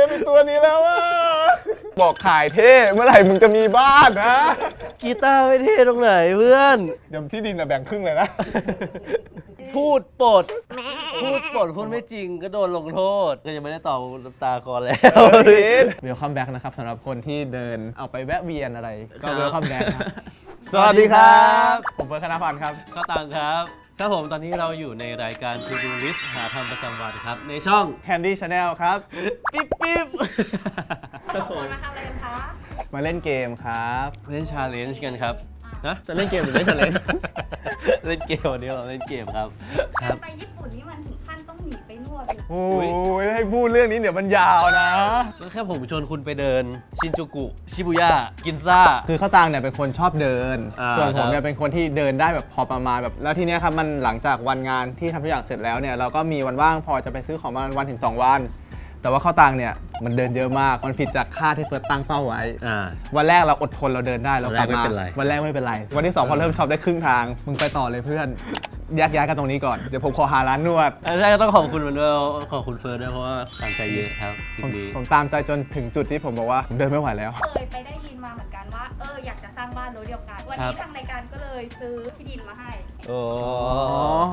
ล่นในตัวนี้แล้วอะบอกขายเท่เมื่อไหร่มึงจะมีบ้านนะ กีตาร์ไม่เท่ตรงไหนเพื่อน เดี๋ยวที่ดินอะแบ่งครึ่งเลยนะ พูดปด พูดปดพูดไม่จริงก็โดนลงโทษ ก็ยังไม่ได้ตอบน้ำตาคลอแล้ว เวลคัมแบ็กนะครับสำหรับคนที่เดินเอาไปแวะเวียนอะไร ก็ครับเวลคัมแบ็กสวัสดีครับ ผมเฟิร์สคณพันธ์ครับก็ตังครับ ครับผมตอนนี้เราอยู่ในรายการ To Do List หาทำประจำวันครับ ในช่อง Candy Channel ครับ ปิ๊บปิ๊บครับผมมาทำอะไรกันคะ มาเล่นเกมครับ เล่นชาเลนจ์กันครับ นะจะเล่นเกมหรือเล่นชาเลนจ์เล่นเกมวันนี้เราเล่นเกมครับคการรับ ไปญี่ปุ่นนี่มันถึงขั้นต้องหนีไปนวดเลยโอ้ยให้พูดเรื่องนี้เดี๋ยวมันยาวนะ ก็แค่ผมชวนคุณไปเดิน ชินจูกุ ชิบุย่า กินซ่า คือข้าวตังเนี่ยเป็นคนชอบเดิน อ่าส่วนผมครับเนี่ยเป็นคนที่เดินได้แบบพอประมาณแบบ แล้วทีเนี้ยครับมันหลังจากวันงานที่ทำทุกอย่างเสร็จแล้วเนี่ยเราก็มีวันว่างพอจะไปซื้อของมาวันถึง2วัน แต่ว่าข้าวตังเนี่ยมันเดินเยอะมาก มันผิดจากค่าที่เฟิร์สตั้งเป้าไว้ อ่า วันแรกเราอดทนเราเดินได้เรากลับวันแรกมาไม่เป็นไรวันแรกไม่เป็นไร วันที่สองพอเริ่มช็อปได้ครึ่งทาง มึงไปต่อเลยเพื่อนแยกย้ายกันตรงนี้ก่อน เดี๋ยวผมขอหาร้านนวดใช่ก็ต้องขอบคุณมันด้วยขอบคุณเฟิร์นด้วยเพราะว่าตามใจเยอะครับสิ่ผมงนี้ผมตามใจจนถึงจุดที่ผมบอกว่าผมเดินไม่ไหวแล้ว เคยไปได้ยินมาเหมือนกันว่า เอออยากจะสร้างบ้านรั้วเดียวกัน วันนี้ทางรายการก็เลยซื้อที่ดินมาให้ โอ้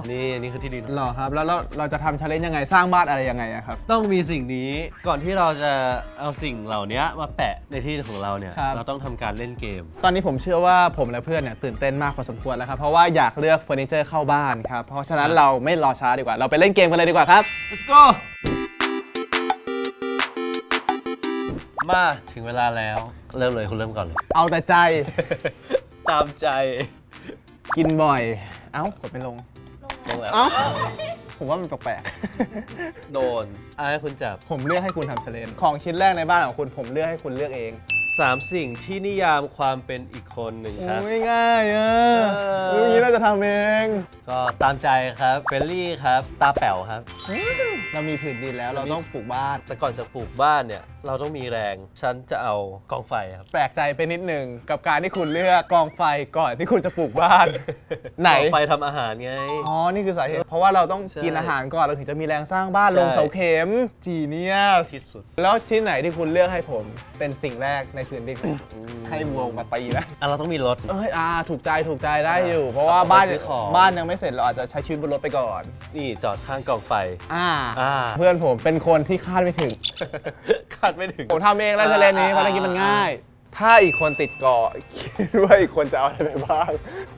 นี่อันนี่คือที่ดิน หรอครับ แล้วเราเราจะทำชาเลนจ์ยังไงสร้างบ้านอะไรยังไงอะครับ ต้องมีสิ่งนี้ ก่อนที่เราจะเอาสิ่งเหล่านี้มาแปะในที่ของเราเนี่ย ครับ เราต้องทำการเล่นเกม ตอนนี้ผมเชื่อว่าผมและเพื่อนเนี่ยตื่นเต้นมากพอสมควรแล้วครับเพราะว่าอยากเลือกเฟอร์นิเจอร์เข้าบ้านครับเพราะฉะนั้นเราไม่รอช้าดีกว่า เราไปเล่นเกมกันเลยดีกว่าครับ let's go มาถึงเวลาแล้ว เริ่มเลยคุณเริ่มก่อนเลย เอาแต่ใจตามใจกินบ่อย เอ้ากดไม่ลง ลงแล้วเอ้า ผมว่ามันแปลกโดนอะให้คุณจับ ๆ ผมเลือกให้คุณทำชาเลนจ์ของชิ้นแรกในบ้านของคุณผมเลือกให้คุณเลือกเองสามสิ่งที่นิยามความเป็นอีกคนหนึ่งครับโอ้ยง่ายอะเออ เรื่องนี้น่าจะทำเองก็ตามใจครับเฟรนลี่ครับ ตาแป๋วครับ เรามีผืนดินแล้วเราต้องปลูกบ้าน แต่ก่อนจะปลูกบ้านเนี่ย เราต้องมีแรง ฉันจะเอากองไฟครับ แปลกใจไปนิดหนึ่งกับการที่คุณเลือกกองไฟก่อนที่คุณจะปลูกบ้าน ไหน กองไฟทำอาหารไง อ๋อ นี่คือสาเหตุ เพราะว่าเราต้องใช่กินอาหารก่อนเราถึงจะมีแรงสร้างบ้านใช่ ลงเสาเข็มจีเนียสที่สุดแล้วชิ้นไหนที่คุณเลือกให้ผมเป็นสิ่งแรกในพื้นดินให้วัวมาตีนะ อะเราต้องมีรถ เอ้ยอ่าถูกใจถูกใจได้อยู่ เพราะว่าบ้านเอาไปซื้อของ บ้านยังไม่เสร็จเราอาจจะใช้ชีวิตบนรถไปก่อน นี่จอดข้างกองไฟ อ่า อ่าเพื่อนผมเป็นคนที่คาดไม่ถึง คาดไม่ถึง ผมทำเองแล้วทะเลนนี้อ่าภารกิจมันง่าย ถ้าอีกคนติดเกาะคิดว่าอีกคนจะเอาอะไรไปบ้าง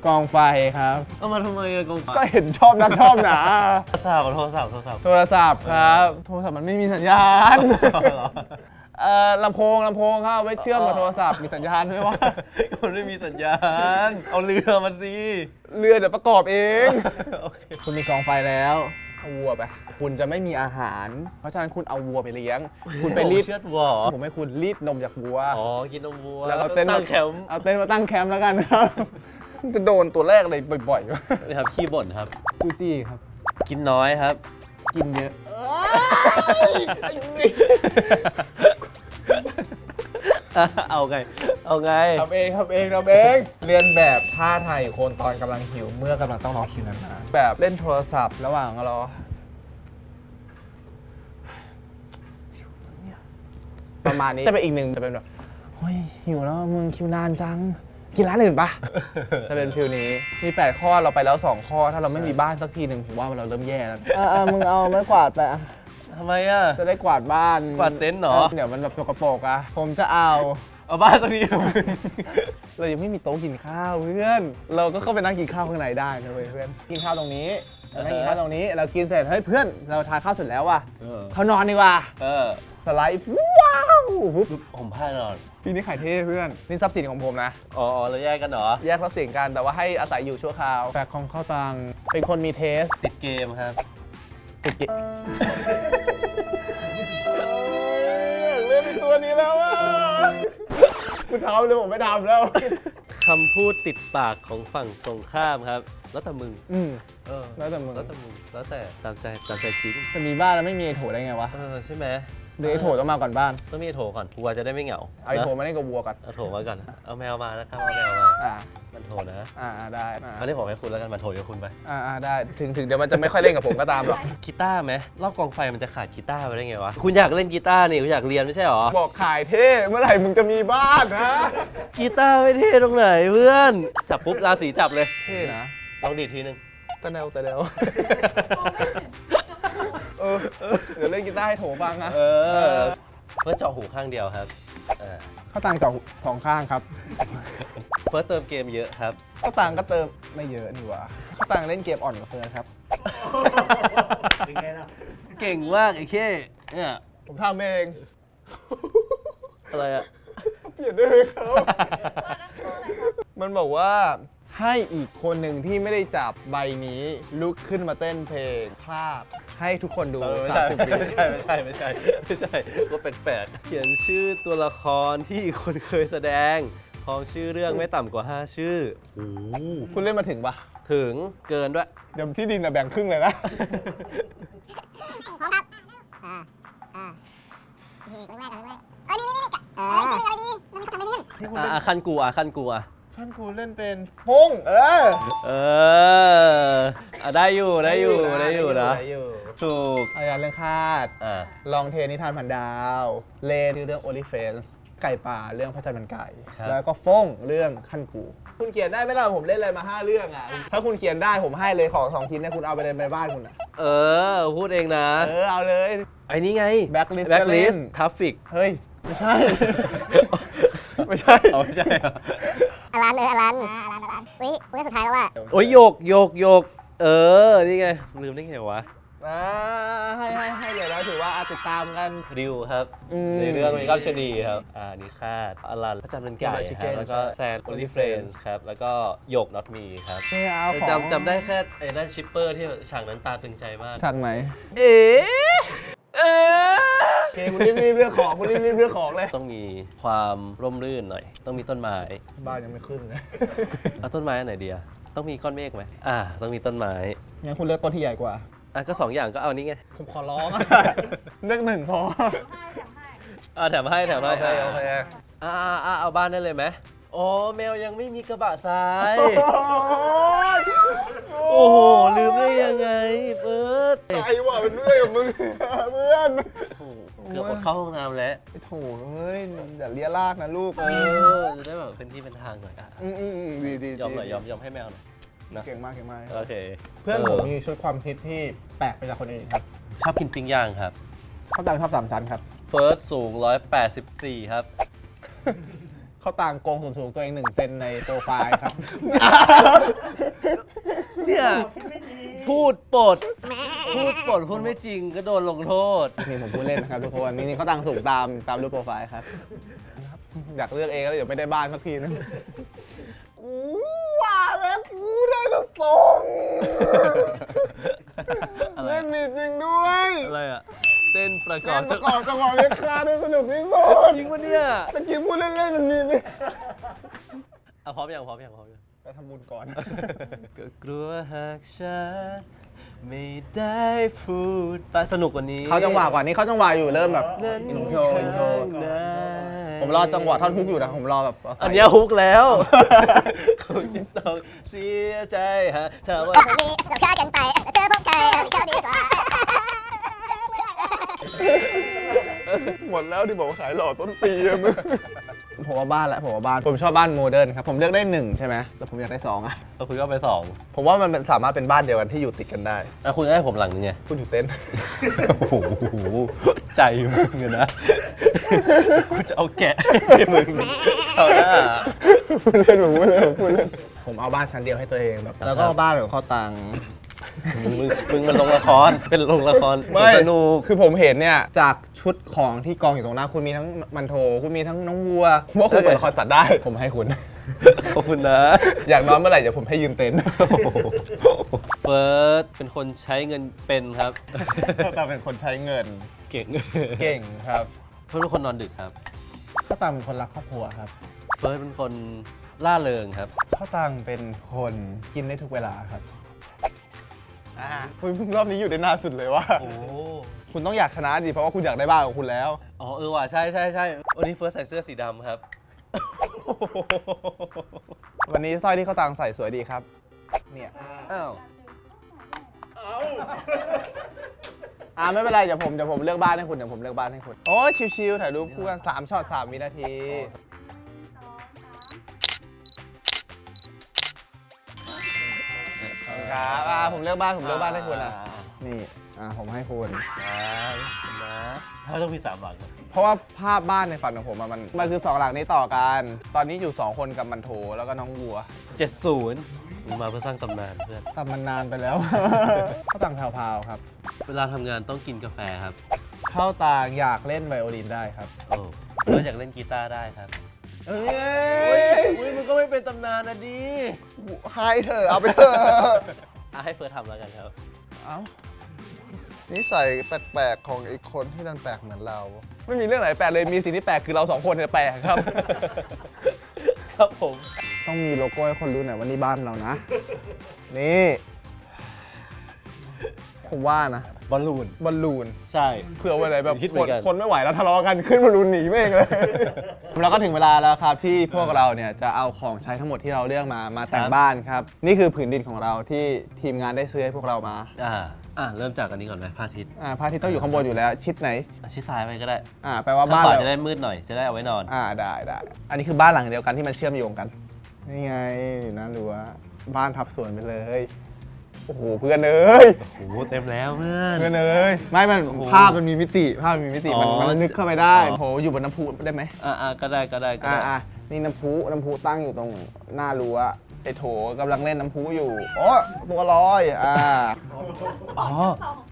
กองไฟครับ เอามาทำไมอะกองไฟก็เห็นชอบนักชอบหนา โทรศัพท์โทรศัพท์โทรศัพท์ โทรศัพท์ครับ โทรศัพท์มันไม่มีสัญญาณเหรอเอ่อลำโพงลำโพงครับเอาไว้เชื่อมกับโทรศัพท์มีสัญญาณไหมว่ามันไม่มีสัญญาณ เอาเรือมาสิ เรือเดี๋ยวประกอบเอง โอเค คุณมีกองไฟแล้ว เอาวัวไป คุณจะไม่มีอาหาร เพราะฉะนั้นคุณเอาวัวไปเลี้ยง คุณไปรีดเชือดวัวเหรอผมให้คุณรีดนมจากวัว อ๋อ กินนมวัวแล้วเอาเต็นท์ตั้มางแคมป์เอาเต็นท์มาตั้งแคมป์แล้วกันครับ จะโดนตัวแรกเลยบ่อยๆวะนี่ครับขี้บ่นครับจูจี้ครับ กินน้อยครับ กินเยอะ เอาไง เอาไง ทำเองทำเองทำเอง เรียนแบบท่าไทยคนตอนกำลังหิวเมื่อกำลังต้องรอคิวนานๆแบบเล่นโทรศัพท์ระหว่างรอประมาณนี้จะเป็นอีกหนึ่งจะเป็นแบบเฮ้ยหิวแล้วมึงคิวนานจัง กินร้านอื่นปะ จะเป็นฟิลนี้มี8ข้อเราไปแล้ว 2 ข้อ ถ้าเราไม่มีบ้านสักทีหนึ่งผมว่าเราเริ่มแย่แล้ว เออมึงเอาไม้กวาดไป ทำไมอะ จะได้กวาดบ้านกวาดเต็นท์เหรอ เดี๋ยวมันแบบสกปรกอะผมจะเอา เอาบ้านสักทีเรายังไม่มีโต๊ะกินข้าวเพื่อน เราก็เข้าไปนั่งกินข้าวข้างในได้นะเว้ยเพื่อน กินข้าวตรงนี้เรานั่งกินข้าวตรงนี้ เรากินเสร็จ เฮ้ยเพื่อน เราทานข้าวเสร็จแล้วว่ะเออ เขานอนดีกว่า เออสไลด์ว้าวปุ๊บผมพลาดนอน พี่นี่ขายเท่เพื่อน นี่ทรัพย์สินของผมนะ อ๋ออ๋อเราแยกกันเหรอ แยกทรัพย์สินกัน แต่ว่าให้อาศัยอยู่ชั่วคราวแฟกของข้าวตังเป็นคนมีเทส ติดเกมครับ ติดเกเล่นตัวนี้แล้วอะคุณทำเลยผมไม่ทำแล้วคำพูดติดปากของฝั่งตรงข้ามครับ แล้วแต่มึงอืม เออแล้วแต่มึง แล้วแต่มึงแล้วแต่ตามใจตามใจจริงแต่มีบ้านแล้วไม่มีไอ้โถได้ไงวะ เออใช่ไหม หรือไอโถต้องมาก่อนบ้าน ต้องมีไอ้โถก่อนวัวจะได้ไม่เหงาเอาไอโถนะมาเล่นกับวัวก่อนเอาโถมาก่อน เอาแมวมานะครับเอาแมวมา อ่ามันโถนะอ่าอ่าได้อ่าอันนี้ผมให้คุณแล้วกันมันโถกับคุณไป อ่าอ่าได้ถึงถึงเดี๋ยวมันจะไม่ค่อยเล่นกับผมก็ตามหรอกกีตาร์ไหมรอบกองไฟมันจะขาดกีตาร์ไปได้ไงวะ คุณอยากเล่นกีตาร์นี่คุณอยากเรียนไม่ใช่หรอ บอกขายเท่เมื่อไหร่มึงจะมีบ้านนะกีตาร์ไม่เท่ตรงไหนเพื่อนจับปุ๊บราศีจับเลยเท่นะลองดีดทีนึงตะแนวตะแนว เออเดี๋ยวเล่นกีตาร์ให้โถฟังนะเออเพื่อเจาะหูข้างเดียวครับเออเข้าตังค์จากสองข้างครับ เพื่อเติมเกมเยอะครับ เข้าตังค์ก็เติมไม่เยอะนี่หว่าเข้าตังค์เล่นเกมอ่อนกว่าเฟิร์นครับเก่งมากไอ้เข้เนี่ยผมทำเองอะไรอะ เปลี่ยนได้ไหมครับมันบอกว่าให้อีกคนหนึ่งที่ไม่ได้จับใบนี้ลุกขึ้นมาเต้นเพลงภาพ ให้ทุกคนดูเออไม่สาใช่มสิบวิไม่ใช่ไม่ใช่ไม่ใช่ไม่ใช่ก็แปลกๆเขียนชื่อตัวละครที่อีกคนเคยแสดงพร้อมชื่อเรื่องไม่ต่ำกว่า 5 ชื่อโอ้โหคุณเล่นมาถึงปะถึงเกินด้วย เดี๋ยวที่ดินอะแบ่งครึ่งเลยนะ พร้อมครับอ่าอ่านี่เรื่องแรกเรื่องแรกเออนี่นี่นี่เออนี่อะไรดีมันก็ทำไม่เล่นอะอะคันกูอะคันกูอะ ขั้นกูเล่นเป็นพงเออเอออะได้อยู่ได้อยู่ได้อยู่นะได้อยู่ถูกอาจารย์เรื่องคาด อะลองเทนิทานพันดาว เลนเรื่องโอลิเฟนส์ไก่ป่าเรื่องพระจันทร์มันไก่ แล้วก็ฟ้งเรื่องขั้นกู คุณเขียนได้ไหมล่ะผมเล่นอะไรมา 5 เรื่องอะ ถ้าคุณเขียนได้ผมให้เลยของสองทีมเนี่ยคุณเอาไปในในบ้านคุณอะ เออ พูดเองนะ เออเอาเลย ไอ้นี่ไง Blacklist แบ็คก็เล่ลินสทัฟฟิกเฮ้ย ไม่ใช่ ไม่ใช่ เอาไม่ใช่เหรอ อลันเอออลันอ่าอลันอลันอุ้ยอุ้ยสุดท้ายแล้วว่ะโอ้ยโยกโยกโยกเออ นี่ไง ลืมได้ไงวะอ่าให้ให้ให้เลยแล้วถือว่าอะติดตามกันริวครับอืมในเรื่องเมกับชนีครับ อ่านิคาดอลันพระจันทร์เป็นไก่ Kimber ค Chicken รับแล้วก็ใช่แซนโอลิเฟรนส์ครับ แล้วก็โยก not me ครับ ไม่เอาของจำจำได้แค่ไอ้นั่นชิปเปอร์ที่ฉากนั้นตาตึงใจมาก ฉากไหน เอ๊ะเออโอ เคคุณรีบๆเรื่องของคุณรีบๆเรื่องของเลย ต้องมีความร่มรื่นหน่อย ต้องมีต้นไม้บ้านยังไม่ขึ้นเลยเอาต้นไม้อันไหนดีอะต้องมีก้อนเมฆไหมอ่า ต้องมีต้นไม้งั้นคุณเลือกต้นที่ใหญ่กว่า อะก็สองอย่างก็เอานี้ไงผมขอร้องอะเลือกหนึ่งพอให้แถมให้อ่าแถมให้แถมให้โอเคโอเคอ่าอ่าอ่าเอาบ้านได้เลยไหมโอ้แมวยังไม่มีกระบะทราย โอ้โหลืมได้ยังไงเบิร์ดไอ้ว่าเป็นเรื่องกับมึง เพื่อน โอ้โห เกือบอดเข้าห้องน้ำแล้วไอ้โถเอ้ยอย่าเลี้ยลากนะลูกเออจะได้แบบเป็นที่เป็นทางหน่อยอะอืมอืมอืมดีดียอมหน่อยดียอมยอมให้แมวหน่อยนะเก่งมากเก่งมากโอเคเพื่อนผมมีชุดความคิดที่แปลกไปจากคนอื่นครับชอบกินปิ้งย่างครับเขาต่างชอบสามชั้นครับเฟิร์สสูง 184 ครับเขาต่างโกงส่วนสูงตัวเองหนึ่งเซนในโปรไฟล์ครับ เนี่ย พูดปด พูดปดพูดไม่จริงก็โดนลงโทษ นี่ผมพูดเล่นนะครับทุกคนนี่นี่เขาต่างสูงตามตามรูปโปรไฟล์ครับ อยากเลือกเองแล้วเดี๋ยวไม่ได้บ้านสักทีนึงกูว่าแล้วกูได้จะส่งอะไรเล่นมีจริงด้วยอะไรอะเต้นประกอเล่บนประกอบจังหวะเล็กคาได้สนุกที่สุดจริงปะเนี่ยตะกี้พูดเล่นๆมันมีนี่เอาพร้อมยังพร้อมยังพร้อมยัง ไปทำบุญก่อน ก็กลัวหากฉัน ไม่ได้พูดไปสนุกกว่านี้เขาจังหวะก่อนนี่เขาจังหวะอยู่เริ่มแบบนั้นอินโทรอินโทรข้างในผมรอจังหวะท่อนฮุกอยู่นะผมรอแบบเาใส่อันเนี้ยฮุกแล้วคงจะต้องเสียใจฮะถ้าว่าคนนี้เราฆ่ากันไปเจอพบกันเขาดีกว่า หมดแล้วที่บอกว่าขายหล่อต้นปีอะมึงผมว่าบ้านแหละผมว่าบ้าน ผมชอบบ้านโมเดิร์นครับ ผมเลือกได้หนึ่งใช่ไหมแต่ผมอยากได้สองอะเราคุยก็ไปสองผมว่ามันเป็นสามารถเป็นบ้านเดียวกันที่อยู่ติดกันได้ แล้วคุณจะให้ผมหลังนึงไง คุณอยู่เต็นท์ โอ้โห ใจมึงอะนะ กูจะเอาแกะให้มึงเอาหน้า พูดเล่นผมพูดเล่นผมพูดเล่นผมเอาบ้านชั้นเดียวให้ตัวเองแบบแล้วก็บ้านของข้อตังค์ มึงมึงมันลงละครเป็นลงละครสนุก คือผมเห็นเนี่ย จากชุดของที่กองอยู่ตรงหน้าคุณมีทั้งมันโถคุณมีทั้งน้องวัวผมว่าคุณเปิดละครสัตว์ได้ ผมให้คุณ ขอบคุณนะ อยากนอนเมื่อไหร่เดี๋ยวผมให้ยืมเต็นท์เฟิร์สเป็นคนใช้เงินเป็นครับข้อตังเป็นคนใช้เงิน เก่งเก่งครับเฟิร์สเป็นคนนอนดึกครับข้อตังเป็นคนรักครอบครัวครับเฟิร์สเป็นคนล่าเริงครับข้าวตังเป็นคนกินได้ทุกเวลาครับ อ่าคุณรอบนี้อยู่ได้นานสุดเลยว่าโอ้คุณต้องอยากชนะดิเพราะว่าคุณอยากได้บ้านของคุณแล้ว อ๋อเออว่ะใช่ใช่ใช่วันนี้เฟิร์สใส่เสื้อสีดำครับ วันนี้สร้อยที่เขาตังใส่สวยดีครับ เนี่ยอ้าวอ่าไม่เป็นไรเดี๋ยวผมเดี๋ยวผมเลือกบ้านให้คุณเดี๋ยวผมเลือกบ้านให้คุณโอ้ยชิวๆถ่ายรูปคู่กันสามช็อตสามวินาที ครับอ่าผมเลือกบ้านผมเลือกบ้านให้คุณนะนี่อ่าผมให้คุณ นะนะถ้าต้องมีสามหลังนะเพราะว่าภาพบ้านในฝันของผมอะมันมันคือสองหลังนี้ต่อกัน ตอนนี้อยู่สองคนกับมันโถแล้วก็น้องวัวเจ็ดศูนย์มึงมาเพื่อสร้างตำนานเพื่อน ทำมันนานไปแล้วเข้าต่างแพรวๆครับเวลาทำงานต้องกินกาแฟครับเข้าต่างอยากเล่นไวโอลินได้ครับ โอ้แล้วอยากเล่นกีตาร์ได้ครับ เอ้อุ้ยมันก็ไม่เป็นตำนานนะดิให้เถอะเอาไปเถอะอะให้เฟิร์สทำแล้วกันครับ เอ้านิสัยแปลกๆของอีกคนที่ดันแปลกเหมือนเรา ไม่มีเรื่องไหนแปลกเลยมีสิ่งที่แปลกคือเราสองคนเนี่ยแปลกครับ ครับผม ต้องมีโลโก้ให้คนรู้หน่อยว่านี่บ้านเรานะ นี่ ผมว่านะบอลลูน บอลลูน ใช่ เผื่อไว้ไหนแบบคิดเหมืคอนนกัน คนไม่ไหวแล้วทะเลาะกันขึ้นบอลลูนหนีไม่เองเลย แล้วก็ถึงเวลาแล้วครับที่พวกเราเนี่ยจะเอาของใช้ทั้งหมดที่เราเลือกมามาแต่งบ้านครับ นี่คือผืนดินของเราที่ทีมงานได้ซื้อให้พวกเรามาอ่าอ่าเริ่มจากอันนี้ก่อนไหมพระอาทิตย์อ่าพระอาทิตย์ต้องอยู่ข้างบนอยู่แล้วชิดไหนอะชิดซ้ายไปก็ได้อ่าแปลว่าข้างบ้านขวาเราจะได้มืดหน่อยจะได้เอาไว้นอน อ่าได้ได้อันนี้คือบ้านหลังเดียวกันที่มันเชื่อมโยงกันนี่ไงอยู่นะรั้วบ้านทับสวนไปเลย โอ้โหเพื่อนเอ้ยโอ้โหเต็มแล้วเพื่อน เพื่อนเอ้ยไม่มันโอ้โหภาพมันมีมิติภาพมันมีมิติมันอ๋อ มันนึกเข้าไปได้อ๋อโหอยู่บนน้ำพุได้ไหมอ่าอ่าก็ได้ก็ได้ก็อ่าได้อ่านี่น้ำพุน้ำพุตั้งอยู่ตรงหน้ารั้วไอ้โถกำลังเล่นน้ำพุอยู่โอ้ตัวลอยอ่าอ๋อ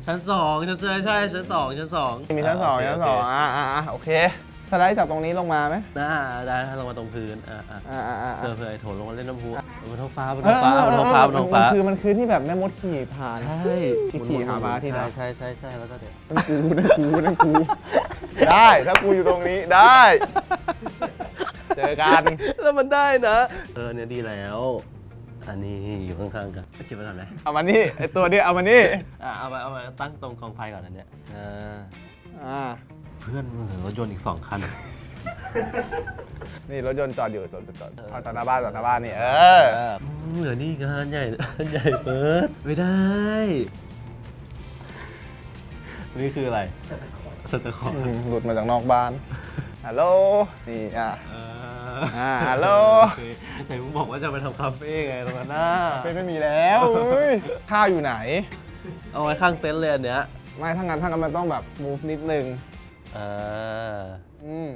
ชั้นสองชั้นใช่ใช่ชั้นสองชั้นสองมีชั้นสองโเคชั้นสองโเคอ่าอ่าอ่าโอเค สไลด์จากตรงนี้ลงมาไหมได้ได้ถ้าลงมาตรงพื้นอ่าอ่าอ่าอ่าอ่าเพื่อเพื่อไอ้โถลงมาเล่นน้ำพุบนท้องฟ้าบนเอท้อองฟ้าบนท้องฟ้าบนท้องฟ้า มันคือมันคือที่แบบแม่มดขี่ผ่าน ใช่ที่ขี่หาปลาที่ไหน ใช่ใช่ใช่ใช่แล้วก็เดี๋ยวนั่นกูนั่นกูนั่นกู ได้ถ้ากูอยู่ตรงนี้ได้ เจอกัน แล้วมันได้นะ เออเนี่ยดีแล้ว อันนี้อยู่ข้างๆกันเก็บไว้ก่อนไหมเอามานี่ไอตัวเนี้ยเอามานี่อะเอามาเอามาตั้งตรงกองไฟก่อนอันเนี้ยอ่าอ่าเพื่อนมึงเหลือรถยนต์อีกสองคัน นี่รถยนต์จอดอยู่จอดจอดจอดเอาจอดหน้าบ้านจอดหน้าบ้านนี่เออเหลือนี่งานใหญ่อันใหญ่เปิดไม่ได้ นี่คืออะไรสเตอร์คอร์อืมหลุดมาจากนอกบ้านฮัลโหลนี่อะ อ่าฮัลโหล ไหนมึงบอกว่าจะไปทำคาเฟ่ไงตรงนั้นน่ะเป็นไม่มีแล้วเฮ้ยข้าวอยู่ไหน เอาไว้ข้างเต็นท์เลยอันเนี้ย ไม่ถ้างั้นถ้างั้นมันต้องแบบ move นิดนึง อ่าอืม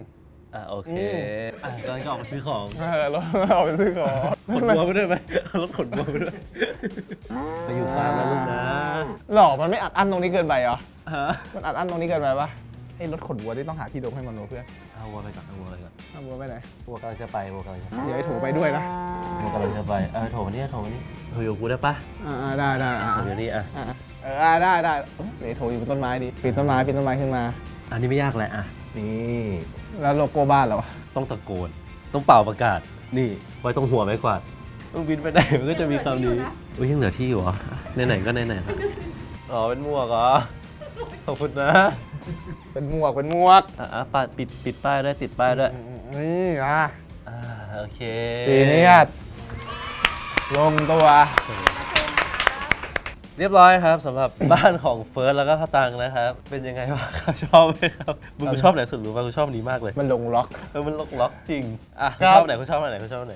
อะโอเคอืมอะตอนนี้ก็ออกมาซื้อของ เออรถเอาไปซื้อของขนบัวไปด้วยไหมเอารถขนบัวไปด้วย ไปอยู่ฟาร์มนะลูกนะหรอมันไม่อัดอั้นตรงนี้เกินไปเหรอ ฮะมันอัดอั้นตรงนี้เกินไปปะไอ้รถขนวัวที่ต้องหาที่ดมให้มันโนเพื่อนเอาวัวไปก่อนเอาวัวไปก่อนเอาวัวไปไหน วัวกำลังจะไปวัวกำลังจะไปเดี๋ยวไอ้โถไปด้วยนะวัวกำลังจะไปเออโถมานี่โถมานี่โถอยู่กับกูได้ปะอ่าๆได้ได้อ่าโถอยู่นี่อะอ่าเอออ่าได้ได้เอ้ยเดี๋ยวไอ้โถอยู่บนต้นไม้ดิปีนต้นไม้ปีนต้นไม้ขึ้นมา อันนี้ไม่ยากแหละอะ นี่แล้วโลโก้บ้านเหรอวะต้องตะโกน ต้องเป่าประกาศ นี่ไว้ตรงหัวไม้กวาดต้องบินไปไหนมันก็จะมีคำนี้อุ้ยยังเหลือที่อยู่เหรอไหนๆก็ไหนๆละอ๋อเป็นหมวกเหรอขอบคุณนะเป็นหมวกเป็นหมวกอะอะปัดปิดปิดป้ายด้วยติดป้ายด้วยนี่อะอ่าโอเคปีนี้อะลงตัว เรียบร้อยครับสำหรับ บ้านของเฟิร์สแล้วก็พตังนะครับ เป็นยังไงบ้างครับชอบไหมครับมึงกูชอบไหนสุดรู้ป่ะกูชอบอันนี้มากเลยมันลงล็อก เออมันล็อกล็อกจริงอะครัชบอบไหนกูชอบไหนกูชอบไหน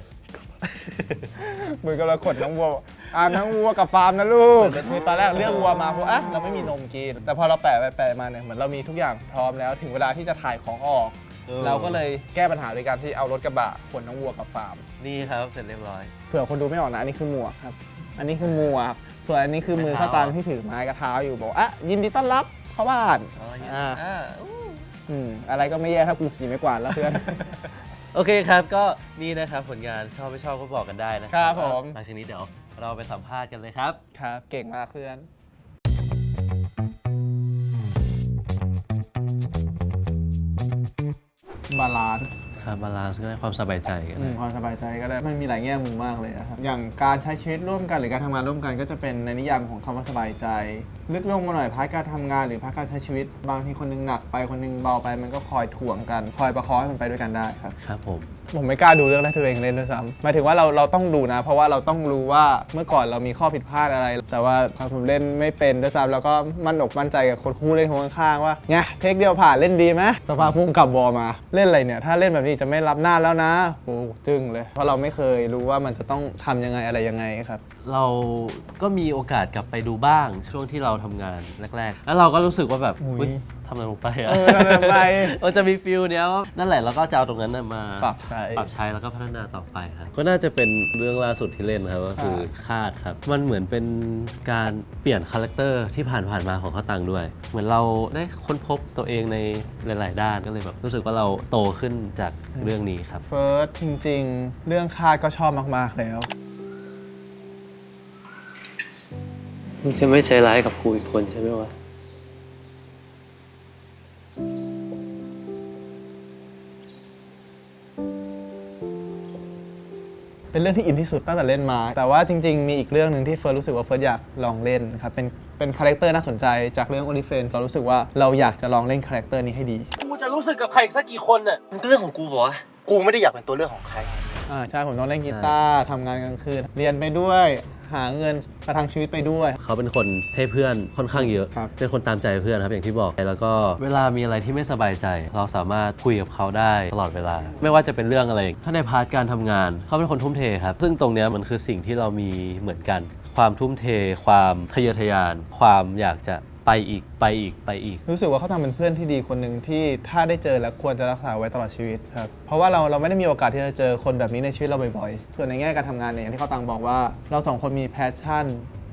มือกำลังขดน้องวัวอ่าน้องวัวกับฟาร์มนะลูกคือตอนแรกเลือกวัวมาเพราะอะเราไม่มีนมกิน แต่พอเราแปะไปแปะมาเนี่ยเหมือนเรามีทุกอย่างพร้อมแล้วถึงเวลาที่จะถ่ายของออก เออ เราก็เลยแก้ปัญหาโดยการที่เอารถกระบะขนน้องวัวกับฟาร์มนี่ครับเสร็จเรียบร้อย เผื่อคนดูไม่ออกนะอันนี้คือหมวกครับ อันนี้คือหมวก ส่วนอันนี้คือมือไม้ข้าเท้าตังที่ถือไม้กระเท้าอยู่บอกอะยินดีต้อนรับเข้าบ้านอ๋ออย่างเงี้ยอ่าอ่าอู้อืมอะไรก็ไม่แย่ถ้ากูขี่ไม่กวาดแล้วเพื่อน โอเคครับก็นี่นะครับผลงานชอบไม่ชอบก็บอกกันได้นะคครัรับผม หลังจากนี้เดี๋ยวเราไปสัมภาษณ์กันเลยครับ ครับเก่งมากเพื่อน บาลานซ์ ครับบาลานซ์ก็ได้ความสบายใจกันอืมนะความสบายใจก็ได้มันมีหลายแง่มุมมากเลยนะครับอย่างการใช้ชีวิตร่วมกันหรือการทำงานร่วมกันก็จะเป็นในนิยามของคำว่าสบายใจลึกลงมาหน่อยพาร์ทการทำงานหรือพาร์ทการใช้ชีวิต บางทีคนหนึงหนักไปคนหนึงเบาไป มันก็คอยถ่วงกัน คอยประคองให้มันไปด้วยกันได้ครับ ครับผม ผมไม่กล้าดูเรื่องแรกที่ตัวเองเล่นด้วยซ้ำหมายถึงว่าเราเราต้องดูนะ เพราะว่าเราต้องรู้ว่าเมื่อก่อนเรามีข้อผิดพลาดอะไร แต่ว่าพอผมเล่นไม่เป็นด้วยซ้ำแล้วก็มั่นอกมั่นใจกับคนคู่เล่นคนข้างๆว่าไงเทคเดียวผ่านเล่นดีไหมสภาพพุ่งกลับบอลมาเล่นอะไรเนี่ย ถ้าเล่นแบบนี้จะไม่รับหน้าแล้วนะโอ้จึ้งเลย เพราะเราไม่เคยรู้ว่ามันจะต้องทำยังไงอะไรยังไงครับ เราก็มีโอกาสกลับไปดูบ้าง ช่วงที่เราทำงานแรกๆ แล้วเราก็รู้สึกว่าแบบอุ๊ย อุ๊ยทำอะไรลงไปอะ เออทำอะไรลงไป มันจะมีฟิลเนี้ยว่านั่นแหละเราก็จะเอาตรงนั้นน่ะมาปรับใช้ปรับใช้แล้วก็พัฒนาต่อไปครับก็น่าจะเป็นเรื่องล่าสุดที่เล่นครับก็คือคาดครับ มันเหมือนเป็นการเปลี่ยนคาแรคเตอร์ที่ผ่านผ่านๆมาของข้าวตังด้วย เหมือนเราได้ค้นพบตัวเองในหลาย ๆ ด้านก็เลยแบบรู้สึกว่าเราโตขึ้นจากเรื่องนี้ครับ เฟิร์สจริง ๆ เรื่องคาดก็ชอบมาก ๆ แล้ว มึงจะไม่ใจร้ายกับกูอีกคนใช่ไหมวะเป็นเรื่องที่อินที่สุดตั้งแต่เล่นมา แต่ว่าจริง ๆ มีอีกเรื่องหนึ่งที่เฟิร์สรู้สึกว่าเฟิร์สอยากลองเล่นครับ เป็นเป็นคาแรคเตอร์น่าสนใจจากเรื่องโอลิเฟนเรารู้สึกว่าเราอยากจะลองเล่นคาแรคเตอร์นี้ให้ดีกูจะรู้สึกกับใครอีกสักกี่คนน่ะมันก็เรื่องของกูบอกว่ากูไม่ได้อยากเป็นตัวเลือกของใครอ่าใช่ผมต้องเล่นกีตาร์ทำงานกลางคืนเรียนไปด้วย หาเงินประทังชีวิตไปด้วย เขาเป็นคนให้เพื่อนค่อนข้างเยอะ ครับ เป็นคนตามใจเพื่อนครับอย่างที่บอก แล้วก็เวลามีอะไรที่ไม่สบายใจ เราสามารถคุยกับเขาได้ตลอดเวลา ไม่ว่าจะเป็นเรื่องอะไร ถ้าในพาร์ทการทำงาน เขาเป็นคนทุ่มเทครับ ซึ่งตรงเนี้ยมันคือสิ่งที่เรามีเหมือนกัน ความทุ่มเท ความทะเยอทะยาน ความอยากจะ ไปอีกไปอีกไปอีก รู้สึกว่าเขาทำเป็นเพื่อนที่ดีคนหนึ่งที่ถ้าได้เจอแล้วควรจะรักษาไว้ตลอดชีวิตครับ เพราะว่าเราเราไม่ได้มีโอกาสที่จะเจอคนแบบนี้ในชีวิตเราบ่อยๆ ส่วนในแง่การทำงานเนี่ยอย่างที่เขาตังบอกว่า เราสองคนมีแพชชั่น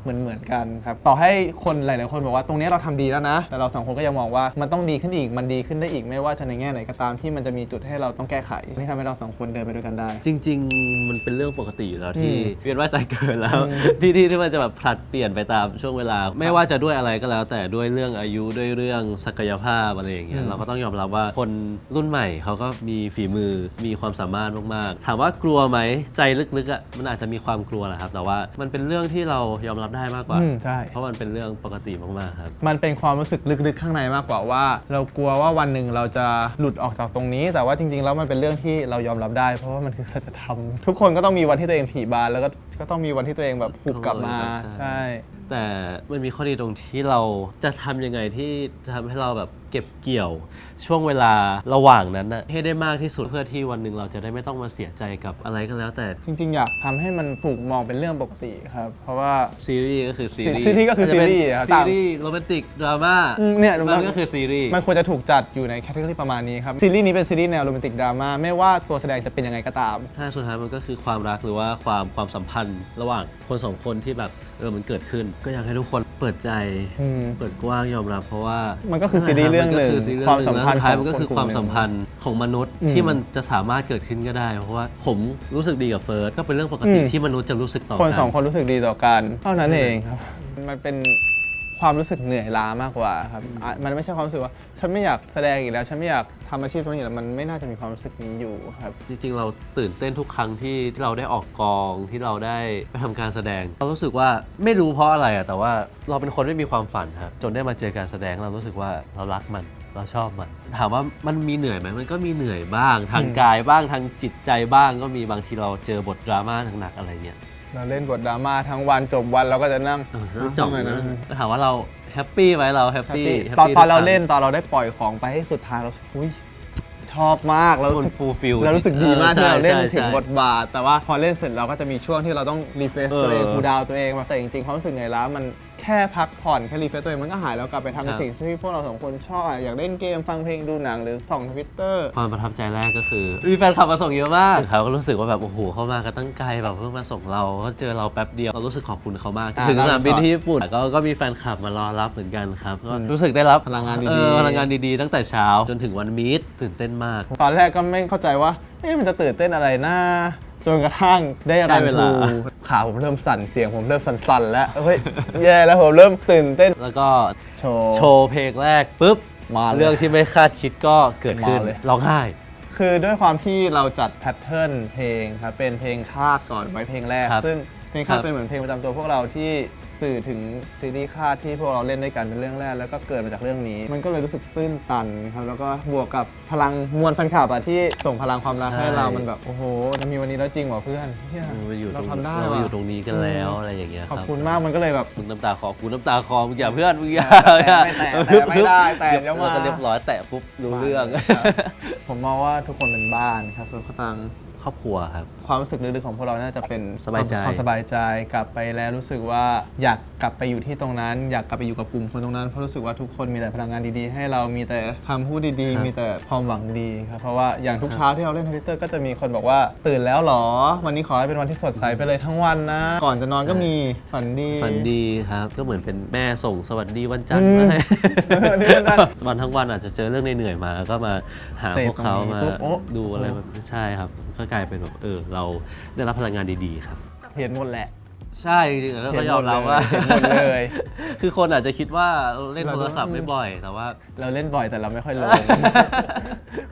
เหมือนเหมือนๆกันครับต่อให้คนหลาย ๆ คนบอกว่าตรงนี้เราทำดีแล้วนะ แต่เราสองคนก็ยังมองว่ามันต้องดีขึ้นอีกมันดีขึ้นได้อีกไม่ว่าจะในแง่ไหนก็ตามที่มันจะมีจุดให้เราต้องแก้ไขที่ทำให้เราสองคนเดินไปด้วยกันได้ จริง ๆ มันเป็นเรื่องปกติอยู่แล้วที่อืมเวียนว่ายตายเกิดแล้วที่ที่ที่มันจะแบบผลัดเปลี่ยนไปตามช่วงเวลา ไม่ว่าจะด้วยอะไรก็แล้ว แต่ด้วยเรื่องอายุด้วยเรื่องศักยภาพอะไรอย่างเงี้ยเราก็ต้องยอมรับว่าคนรุ่นใหม่เขาก็มีฝีมือมีความสามารถมากๆถามว่ากลัวไหมใจลึกๆอะมันอาจจะมีความกลัวแหละครับ แต่ว่ามันเป็นเรื่องที่เรายอมรับได้มากกว่า อืมใช่ เพราะมันเป็นเรื่องปกติมากๆครับ มันเป็นความรู้สึกลึกๆข้างในมากกว่าว่า เรากลัวว่าวันหนึ่งเราจะหลุดออกจากตรงนี้ แต่ว่าจริงๆแล้วมันเป็นเรื่องที่เรายอมรับได้ เพราะว่ามันคือสัจธรรมทุกคนก็ต้องมีวันที่ตัวเองผีบานแล้วก็ ก็ต้องมีวันที่ตัวเองแบบหุบกลับมาใช่ใช่ แต่มันมีข้อดีตรงที่เราจะทำยังไงที่จะทำให้เราแบบเก็บเกี่ยว ช่วงเวลาระหว่างนั้นนะให้ได้มากที่สุดเพื่อที่วันหนึ่งเราจะได้ไม่ต้องมาเสียใจกับอะไรก็แล้ว แต่จริง ๆ อยากทำให้มันถูกมองเป็นเรื่องปกติครับ เพราะว่า ซีรีส์ก็คือซีรีส์ซีรีส์ก็คือซีรีส์อะซีรีส์โรแมนติกดราม่าอืมเนี่ยมันก็คือซีรีส์มันควรจะถูกจัดอยู่ในแคตตาล็อประมาณนี้ครับซีรีส์นี้เป็นซีรีส์แนวโรแมนติกดราม่าไม่ว่าตัวแสดงจะเป็นยังไงก็ตาม ถ้าสุดท้ายมันก็คือความรักหรือว่าความความสัมพันธ์ระหว่างคนสองคนที่แบบเออมันเกิดขึ้น ก็อยากให้ทุกคนเปิดใจ อืม เปิดกว้างยอมรับ เพราะว่า มันก็คือซีรีส์เรื่องหนึ่งมัก็คือซีรีส์ความสัมพันธ์เรื่องหนึ่งแล้วสุดท้ายของมันก็คือคนกลุ่มความหนึ่งสัมพันธ์ของมนุษย์อืมที่มันจะสามารถเกิดขึ้นก็ได้ เพราะว่าผมรู้สึกดีกับเฟิร์สก็เป็นเรื่องปกติอืม ที่มนุษย์จะรู้สึกต่อคนกัสองคนรู้สึกดีต่อกัน เท่านั้นเองครับ มันเป็น ความรู้สึกเหนื่อยล้ามากกว่าครับอะมันไม่ใช่ความรู้สึกว่า ฉันไม่อยากแสดงอีกแล้ว ฉันไม่อยากทำอาชีพตรงนี้แล้วมันไม่น่าจะมีความรู้สึกนี้อยู่ครับ จริงๆ เราตื่นเต้นทุกครั้งที่ที่เราได้ออกกองที่เราได้ไปทำการแสดง เรารู้สึกว่าไม่รู้เพราะอะไรอะแต่ว่าเราเป็นคนไม่มีความฝันครับจนได้มาเจอการแสดงเรารู้สึกว่าเรารักมัน เราชอบมัน ถามว่ามันมีเหนื่อยไหมมันก็มีเหนื่อยบ้าง ทางกายบ้างทางจิตใจบ้างก็มีบางทีเราเจอบทดราม่าหนักๆอะไรเงี้ย เราเล่นบทดราม่าทั้งวันจบวันเราก็จะนั่งเออจบทำไมนะนะแต่ถามว่าเราแฮปปี้ไหมเราแฮปแฮปปี้ปี้แฮปตอนปี้ตอนเราทุกคงเล่นตอนเราได้ปล่อยของไปให้สุดทางเราอุ้ยชอบมากเรามัรู้นสึก ฟูลฟิล เรารู้สึกดีมากที่เราเล่นถึงบทใช่บาท แต่ว่าพอเล่นเสร็จเราก็จะมีช่วงที่เราต้องรีเฟรชตัวเองเออ คูลดาวน์ตัวเองมาแต่จริงๆความรู้สึกเหนื่อยล้ามัน แค่พักผ่อนแค่รีเฟรชตัวเองมันก็หายแล้วกลับไปทำในครับสิ่งที่พวกเราสองคนชอบอะอยากเล่นเกมฟังเพลงดูหนังหรือส่องทวิตเตอร์ความประทับใจแรกก็คือมีแฟนคลับมาส่งเยอะมากเขาก็รู้สึกว่าแบบโอ้โหเขามากันตั้งไกลแบบเพื่อมาส่งเราเขาเจอเราแป๊บเดียวเรารู้สึกขอบคุณเขามากอ่าถึงสนามบินเราชอบที่ญี่ปุ่นก็ก็มีแฟนคลับมารอรับเหมือนกันครับก็อืมรู้สึกได้รับพลังงานดีๆเออพลังงานดีๆ ตั้งแต่เช้าจนถึงวันมีตตื่นเต้นมาก ตอนแรกก็ไม่เข้าใจว่าเอ๊ะมันจะตื่นเต้นอะไรนะ จนกระทั่งได้รันได้เวทูลา ขาผมเริ่มสั่นเสียงผมเริ่มสั่นๆแล้วเฮ้ยแย่แล้วผมเริ่มตื่นเต้นแล้วก็โชว์ โชว์เพลงแรกปุ๊บมาเลยเรื่องที่ไม่คาดคิดก็เกิดขึ้นมาเลย ร้องไห้ คือด้วยความที่เราจัดแพทเทิร์นเพลงครับเป็นเพลงคาดก่อนไว้เพลงแรก ครับซึ่งเพลงคาดครับ เป็นเหมือนเพลงประจำตัวพวกเราที่ สื่อถึงซีรีส์คาดที่พวกเราเล่นด้วยกันเป็นเรื่องแรกแล้วก็เกิดมาจากเรื่องนี้ มันก็เลยรู้สึกตื้นตันครับแล้วก็บวกกับพลังมวลแฟนคลับอะที่ส่งพลังความรักให้เรา มันแบบโอ้โหจะมีวันนี้แล้วจริงเหรอเพื่อนเหี้ยเราอยู่ตเรารงทำได้เราว่ะอยู่ตรงนี้กันแล้วอะไรอย่างเงี้ยขอบรับคุณมากมันก็เลยแบบ มึงน้ำตาคอกูน้ำตาคอมึงอย่าเพื่อนมึงอย่าแตะไม่แตะแตะไม่ได้แตะเดี๋ยวมาก็เรียบร้อยแตะปุ๊บรู้เรื่องผมมองว่าทุกคนเป็นบ้านครับส่วนข้าวตัง ครอบครัวครับ ความรู้สึกลึกๆของพวกเราน่าจะเป็นสบายใจ ความสบายใจกลับไปแล้วรู้สึกว่าอยากกลับไปอยู่ที่ตรงนั้น อยากกลับไปอยู่กับกลุ่มคนตรงนั้นเพราะรู้สึกว่าทุกคนมีแต่พลังงานดีๆ ให้เรามีแต่คำพูดดีๆ มีแต่ความหวังดีครับเพราะว่าอย่างทุกเช้าที่เราเล่นทวิตเตอร์ก็จะมีคนบอกว่าตื่นแล้วเหรอ วันนี้ขอให้เป็นวันที่สดใสไปเลยทั้งวันนะ ก่อนจะนอนก็มีฝันดี ฝันดีครับ ก็เหมือนเป็นแม่ส่งสวัสดีวันจันทอืร์มมาให้สวัสดีวันจันทร์ วันทั้งวันอาจจะเจอเรื่องเหนื่อยๆมา ก็มาหาเสพพวกเขาตรงนี้มาปุ๊บโอ้ดูอะไรแบบใช่ครับ ก็กลายเป็นแบบเออเราได้รับพลังงานดีๆครับ เห็นหมดแหละ ใช่จริงๆเห็ก็นหมดยอมรับว่าเลยเห็นหมดเลย คือคนอาจจะคิดว่าเราเล่นเราโทรศัพท์อืมไม่บ่อยแต่ว่า เราเล่นบ่อยแต่เราไม่ค่อยลง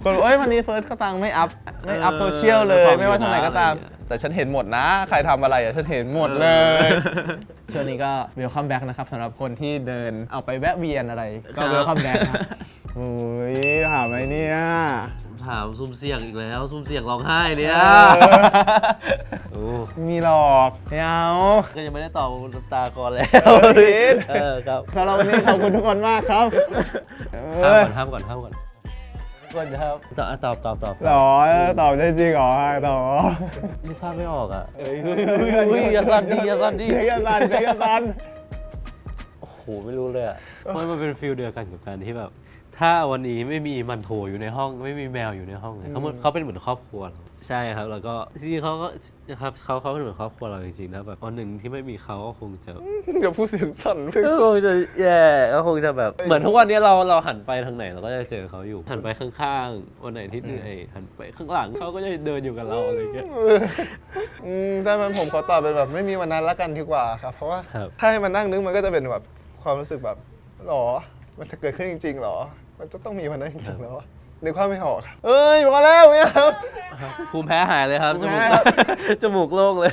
คนบอกเอ้ยวันนี้เฟิร์สก็ตังไม่อัพไม่อัพเออโซเชียลเลยส่องไม่ว่าอยู่ทางไหนนะก็ตาม อะไรอย่างเงี้ย แต่ฉันเห็นหมดนะ ใครทำอะไรอะฉันเห็นหมดเลยช่วงนี้ก็เวลคัมแบ็กนะครับสำหรับคนที่เดินเอาไปแวะเวียนอะไร ก็เวลคัมแบ็กครับ โอ้ยหาไหมเนี่ย ถามซุ่มเสียงอีกแล้ว ซุ่มเสียงร้องไห้เนี่ยเออ โอ้มีหลอกไม่เอา ก็ยังไม่ได้ตอบน้ำตาก่อนแล้วเออผิดเออครับสำหรับวันนี้ขอบคุณทุกคนมากครับเอห้ามอก่อนห้ามก่อนห้ามก่อนทุกคนครับตอบตอบตอบตอบหรอตอบได้จริงเหรอตอบนึกภาพไม่ออกอะเอ้ยเฮ้ยเฮ้ยเฮ้ยอย่าสั่นดิอย่าสั่นดิเสียงกันตันเสียงกันตัน โอ้โหไม่รู้เลยอะมันมันเป็นฟิลเดียวกันกับการที่แบบ ถ้าวันนี้ไม่มีมันโถอยู่ในห้อง ไม่มีแมวอยู่ในห้องเลยเขาเหมือนเขาเป็นเหมือนครอบครัวเราใช่ครับ แล้วก็จริงๆเขาก็ครับเขาเขาเป็นเหมือนครอบครัวเราจริงๆนะแบบวันหนึ่งที่ไม่มีเขาก็คงจะ อย่าพูดเสียงสั่นเพิ่งก็คงจะแย่ก็คงจะแบบ เหมือนทุกวันนี้เราเราหันไปทางไหนเราก็จะเจอเขาอยู่ หันไปข้างๆ วันไหนที่เหนื่อยหันไปข้างหลังเขาก็จะเดินอยู่กับเราอะไรเงี้ย อืมถ้ามันผมขอตอบเป็นแบบไม่มีวันนั้นละกันดีกว่าครับ เพราะว่าครับ ถ้าให้มันนั่งนึกมันก็จะเป็นแบบความรู้สึกแบบหรอ มันจะเกิดขึ้นจริงๆหรอ มันจะต้องมีวันนั้นจริงๆหรอนึกภาพไม่ออกเอ้ยมาแล้วเนี่ยครับ ภูมิแพ้หายเลยครับจภูมิมูแพ้กครับจมูกโล่งเลย